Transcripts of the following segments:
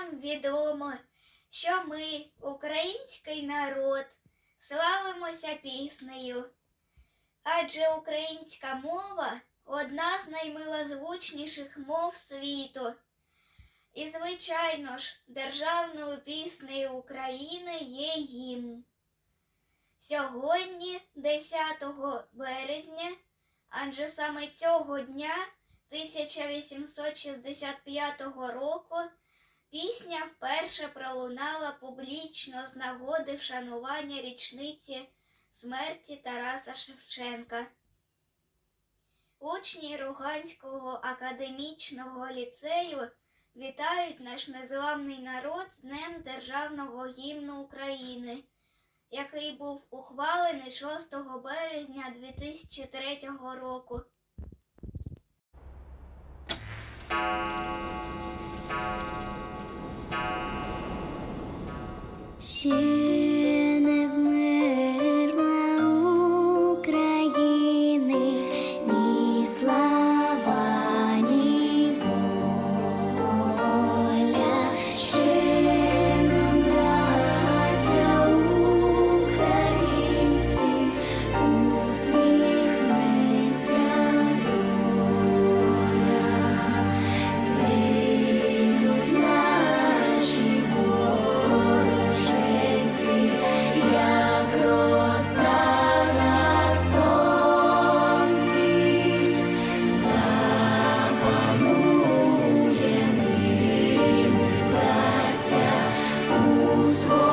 нам відомо, що ми, український народ, славимося піснею. Адже українська мова одна з наймилозвучніших мов світу. І, звичайно ж, державною піснею України є гімн. Сьогодні, 10 березня, адже саме цього дня 1865 року пісня вперше пролунала публічно з нагоди вшанування річниці смерті Тараса Шевченка. Учні Руганського академічного ліцею вітають наш незламний народ з Днем Державного гімну України, який був ухвалений 6 березня 2003 року. 心。So.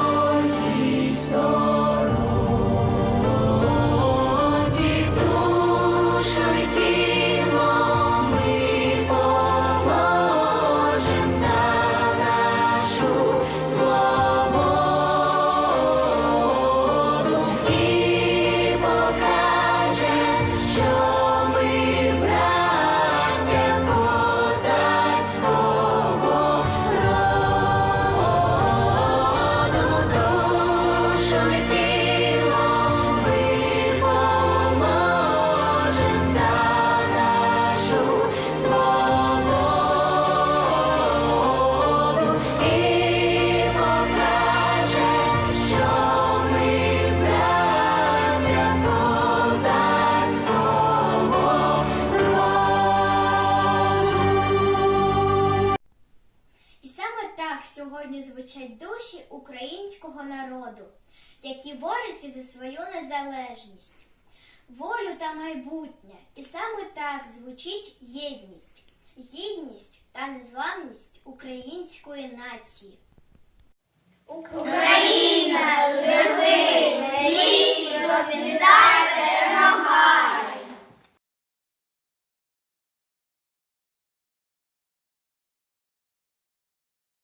Сьогодні звучать душі українського народу, які борються за свою незалежність, волю та майбутнє. І саме так звучить єдність, гідність та незламність української нації. Україна